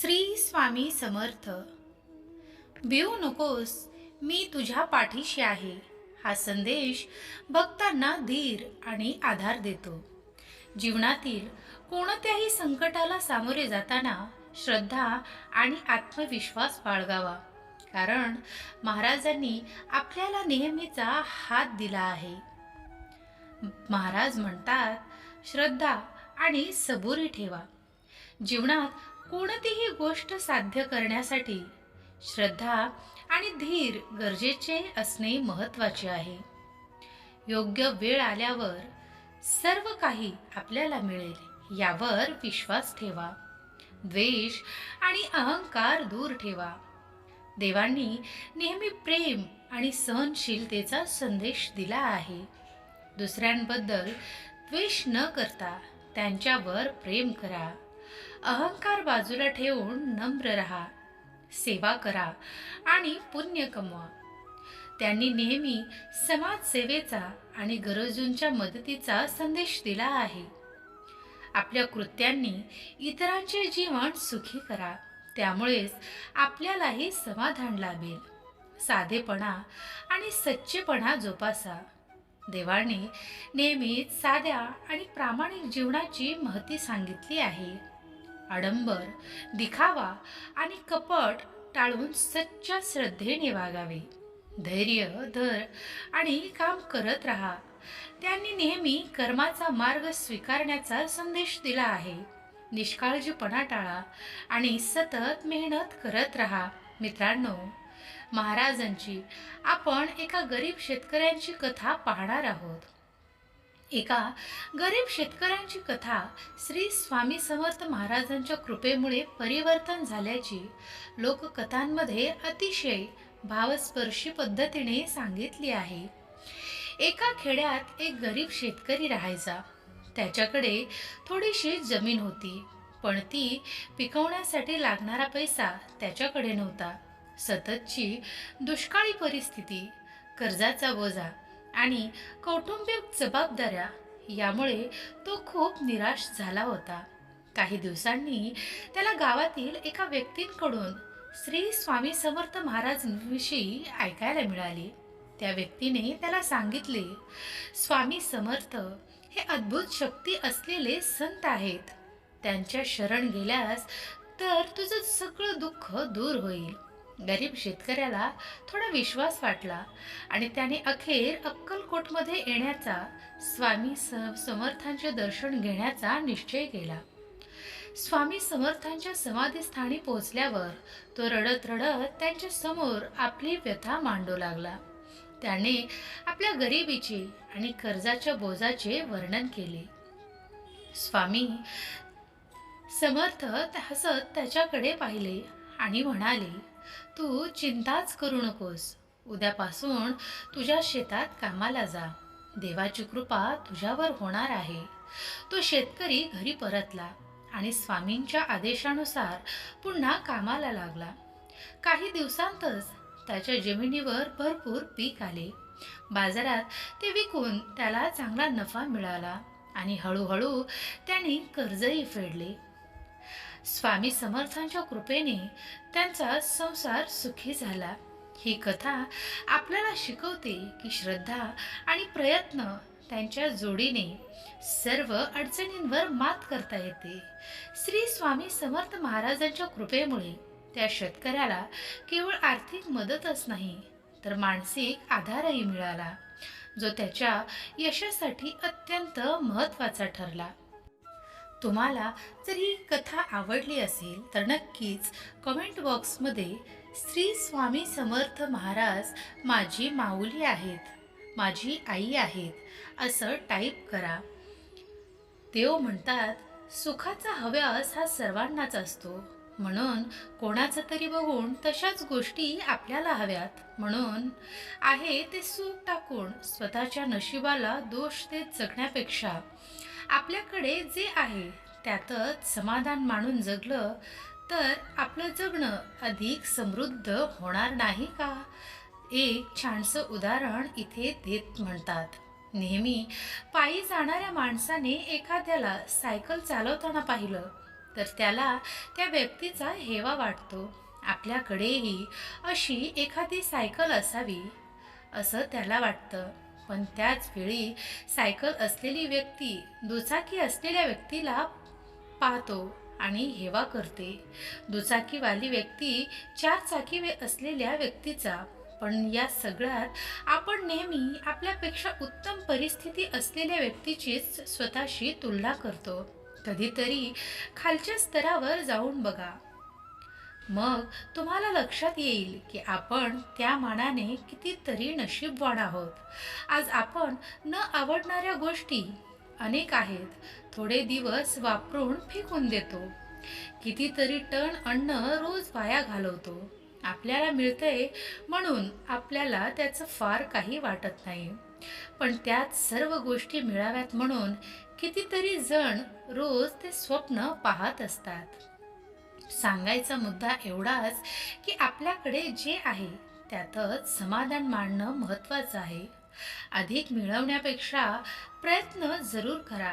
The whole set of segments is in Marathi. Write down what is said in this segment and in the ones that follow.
श्री स्वामी समर्थ. भिऊ नकोस मी तुझ्या पाठीशी आहे. हा संदेश भक्तांना धीर आणि आधार देतो. जीवनातील कोणत्याही संकटाला सामोरे जाताना श्रद्धा आणि आत्मविश्वास बाळगावा. कारण महाराजांनी आपल्याला नेहमीचा हात दिला आहे. महाराज म्हणतात श्रद्धा आणि सबुरी ठेवा. जीवनात कोणतीही गोष्ट साध्य करण्यासाठी श्रद्धा आणि धीर गरजेचे असणे महत्त्वाचे आहे. योग्य वेळ आल्यावर सर्व काही आपल्याला मिळेल यावर विश्वास ठेवा. द्वेष आणि अहंकार दूर ठेवा. देवांनी नेहमी प्रेम आणि सहनशीलतेचा संदेश दिला आहे. दुसऱ्यांबद्दल द्वेष न करता त्यांच्यावर प्रेम करा. अहंकार बाजूला ठेवून नम्र राहा सेवा करा आणि पुण्य कमवा. त्यांनी नेहमी समाजसेवेचा आणि गरजूंच्या मदतीचा संदेश दिला आहे. आपल्या कृत्यांनी इतरांचे जीवन सुखी करा त्यामुळेच आपल्यालाही समाधान लाभेल. साधेपणा आणि सच्चेपणा जोपासा. देवाने नेहमीच साध्या आणि प्रामाणिक जीवनाची महती सांगितली आहे. आडंबर दिखावा आणि कपट टाळून सच्च्या श्रद्धेने वागावे धैर्य धर आणि काम करत राहा. त्यांनी नेहमी कर्माचा मार्ग स्वीकारण्याचा संदेश दिला आहे. निष्काळजीपणा टाळा आणि सतत मेहनत करत राहा. मित्रांनो महाराजांची आपण एका गरीब शेतकऱ्यांची कथा पाहणार आहोत. एका गरीब शेतकऱ्यांची कथा श्री स्वामी समर्थ महाराजांच्या कृपेमुळे परिवर्तन झाल्याची लोककथांमध्ये अतिशय भावस्पर्शी पद्धतीने सांगितली आहे. एका खेड्यात एक गरीब शेतकरी राहायचा. त्याच्याकडे थोडीशी जमीन होती पण ती पिकवण्यासाठी लागणारा पैसा त्याच्याकडे नव्हता. सततची दुष्काळी परिस्थिती कर्जाचा बोजा आणि कौटुंबिक जबाबदाऱ्या यामुळे तो खूप निराश झाला होता. काही दिवसांनी त्याला गावातील एका व्यक्तींकडून श्री स्वामी समर्थ महाराजांविषयी ऐकायला मिळाले. त्या व्यक्तीने त्याला सांगितले स्वामी समर्थ हे अद्भुत शक्ती असलेले संत आहेत. त्यांच्या शरण गेल्यास तर तुझं सगळं दुःख दूर होईल. गरीब शेतकऱ्याला थोडा विश्वास वाटला आणि त्याने अखेर अक्कलकोटमध्ये येण्याचा स्वामी स समर्थांचे दर्शन घेण्याचा निश्चय केला. स्वामी समर्थांच्या समाधीस्थानी पोहोचल्यावर तो रडत रडत त्यांच्यासमोर आपली व्यथा मांडू लागला. त्याने आपल्या गरिबीचे आणि कर्जाच्या बोजाचे वर्णन केले. स्वामी समर्थ हसत त्याच्याकडे पाहिले आणि म्हणाले तू चिंताच करू नकोस. उद्यापासून तुझ्या शेतात कामाला जा. देवाची कृपा तुझ्यावर होणार आहे. तो शेतकरी घरी परतला आणि स्वामींच्या आदेशानुसार पुन्हा कामाला लागला. काही दिवसांतच त्याच्या जमिनीवर भरपूर पीक आले. बाजारात ते विकून त्याला चांगला नफा मिळाला आणि हळूहळू त्याने कर्जही फेडले. स्वामी समर्थांच्या कृपेने त्यांचा संसार सुखी झाला. ही कथा आपल्याला शिकवते की श्रद्धा आणि प्रयत्न त्यांच्या जोडीने सर्व अडचणींवर मात करता येते. श्री स्वामी समर्थ महाराजांच्या कृपेमुळे त्या शेतकऱ्याला केवळ आर्थिक मदतच नाही तर मानसिक आधारही मिळाला जो त्याच्या यशासाठी अत्यंत महत्त्वाचा ठरला. तुम्हाला जर ही कथा आवडली असेल तर नक्कीच कमेंट बॉक्समध्ये श्री स्वामी समर्थ महाराज माझी माऊली आहेत माझी आई आहेत असं टाईप करा. देव म्हणतात सुखाचा हव्यास हा सर्वांनाच असतो. म्हणून कोणाचं तरी बघून तशाच गोष्टी आपल्याला हव्यात. म्हणून आहे ते सुख टाकून स्वतःच्या नशिबाला दोष देत जगण्यापेक्षा आपल्याकडे जे आहे त्यातच समाधान मानून जगलं तर आपलं जगणं अधिक समृद्ध होणार नाही का? एक छानसं उदाहरण इथे देत म्हणतात. नेहमी पायी जाणाऱ्या माणसाने एखाद्याला सायकल चालवताना पाहिलं तर त्याला त्या व्यक्तीचा हेवा वाटतो. आपल्याकडेही अशी एखादी सायकल असावी असं त्याला वाटतं. पण त्याच वेळी सायकल असलेली व्यक्ती दुचाकी असलेल्या व्यक्तीला पाहतो आणि हेवा करते. दुचाकीवाली व्यक्ती चार चाकी असलेल्या व्यक्तीचा पण या सगळ्यात आपण नेहमी आपल्यापेक्षा उत्तम परिस्थिती असलेल्या व्यक्तीचीच स्वतःशी तुलना करतो. कधीतरी खालच्या स्तरावर जाऊन बघा. मग तुम्हाला लक्षात येईल की आपण त्या मानाने कितीतरी नशीबवान आहोत. आज आपण न आवडणाऱ्या गोष्टी अनेक आहेत थोडे दिवस वापरून फेकून देतो. कितीतरी टन अन्न रोज वाया घालवतो. आपल्याला मिळतंय म्हणून आपल्याला त्याचं फार काही वाटत नाही. पण त्यात सर्व गोष्टी मिळाव्यात म्हणून कितीतरी जण रोज ते स्वप्न पाहत असतात. सांगायचा मुद्दा एवढाच की आपल्याकडे जे आहे त्यातच समाधान मानणं महत्त्वाचं आहे. अधिक मिळवण्यापेक्षा प्रयत्न जरूर करा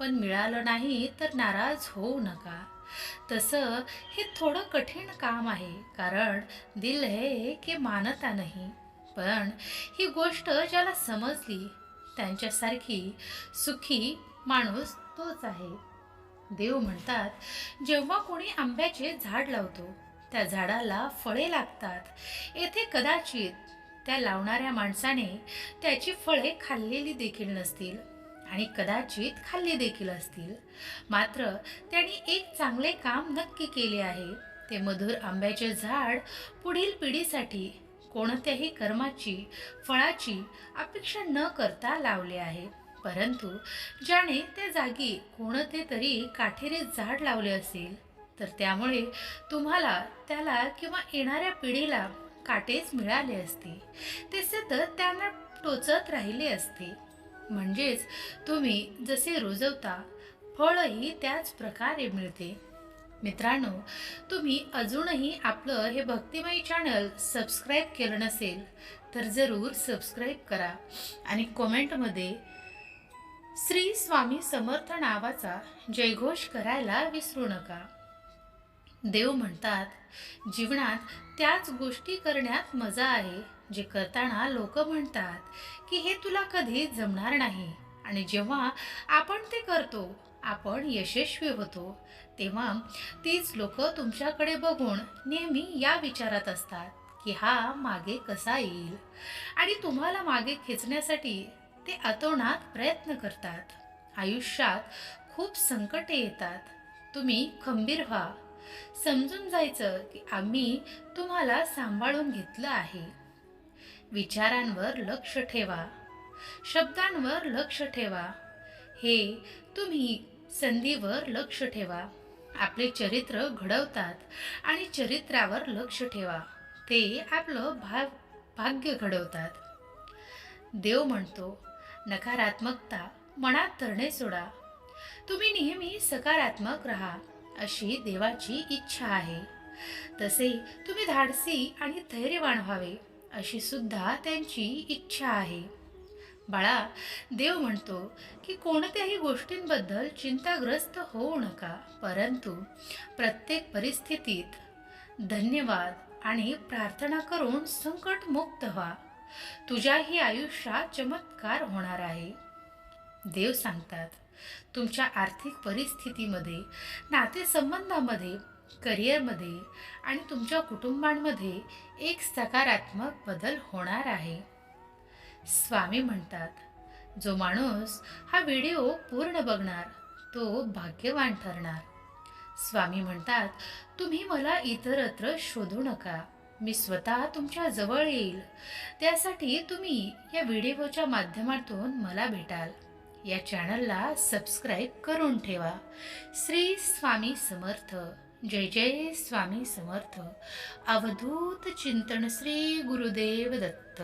पण मिळालं नाही तर नाराज होऊ नका. तसं हे थोडं कठीण काम आहे कारण दिल हे की मानता नाही. पण ही गोष्ट ज्याला समजली त्यांच्यासारखी सुखी माणूस तोच आहे. देव म्हणतात जेव्हा कोणी आंब्याचे झाड लावतो त्या झाडाला फळे लागतात. येथे कदाचित त्या लावणाऱ्या माणसाने त्याची फळे खाल्लेली देखील नसतील आणि कदाचित खाल्ली देखील असतील. मात्र त्यांनी एक चांगले काम नक्की केले आहे. ते मधुर आंब्याचे झाड पुढील पिढीसाठी कोणत्याही कर्माची फळाची अपेक्षा न करता लावले आहे. परंतु ज्याने त्या जागी कोणते तरी काठेरी झाड लावले असेल तर त्यामुळे तुम्हाला त्याला किंवा येणाऱ्या पिढीला काटेच मिळाले असते. ते सतत त्यांना टोचत राहिले असते. म्हणजेच तुम्ही जसे रुजवता फळही त्याच प्रकारे मिळते. मित्रांनो तुम्ही अजूनही आपलं हे भक्तिमयी चॅनल सबस्क्राईब केलं नसेल तर जरूर सबस्क्राईब करा आणि कॉमेंटमध्ये श्री स्वामी समर्थ नावाचा जयघोष करायला विसरू नका. देव म्हणतात जीवनात त्याच गोष्टी करण्यात मजा आहे जे करताना लोक म्हणतात की हे तुला कधी जमणार नाही. आणि जेव्हा आपण ते करतो आपण यशस्वी होतो तेव्हा तीच लोक तुमच्याकडे बघून नेहमी या विचारात असतात की हा मागे कसा येईल? आणि तुम्हाला मागे खेचण्यासाठी ते आतोनात प्रयत्न करतात. आयुष्यात खूप संकटे येतात. तुम्ही खंबीर व्हा. समजून जायचं की आम्ही तुम्हाला सांभाळून घेतलं आहे. विचारांवर लक्ष ठेवा. शब्दांवर लक्ष ठेवा. हे तुम्ही संधीवर लक्ष ठेवा. आपले चरित्र घडवतात आणि चरित्रावर लक्ष ठेवा. ते आपलं भाग भाग्य घडवतात. देव म्हणतो नकारात्मकता मनात धरणे सोडा. तुम्ही नेहमी सकारात्मक राहा अशी देवाची इच्छा आहे. तसे तुम्ही धाडसी आणि धैर्यवान व्हावे अशी सुद्धा त्यांची इच्छा आहे. बाळा देव म्हणतो की कोणत्याही गोष्टींबद्दल चिंताग्रस्त होऊ नका परंतु प्रत्येक परिस्थितीत धन्यवाद आणि प्रार्थना करून संकटमुक्त व्हा. तुझ्याही आयुष्यात चमत्कार होणार आहे. देव सांगतात तुमच्या आर्थिक परिस्थितीमध्ये नातेसंबंधामध्ये करिअरमध्ये आणि तुमच्या कुटुंबांमध्ये एक सकारात्मक बदल होणार आहे. स्वामी म्हणतात जो माणूस हा व्हिडिओ पूर्ण बघणार तो भाग्यवान ठरणार. स्वामी म्हणतात तुम्ही मला इतरत्र शोधू नका. मी स्वतः तुमच्या जवळ येईल. त्यासाठी तुम्ही या व्हिडिओच्या माध्यमातून मला भेटाल. या चॅनलला सबस्क्राईब करून ठेवा. श्री स्वामी समर्थ. जय जय स्वामी समर्थ. अवधूत चिंतन श्री गुरुदेव दत्त.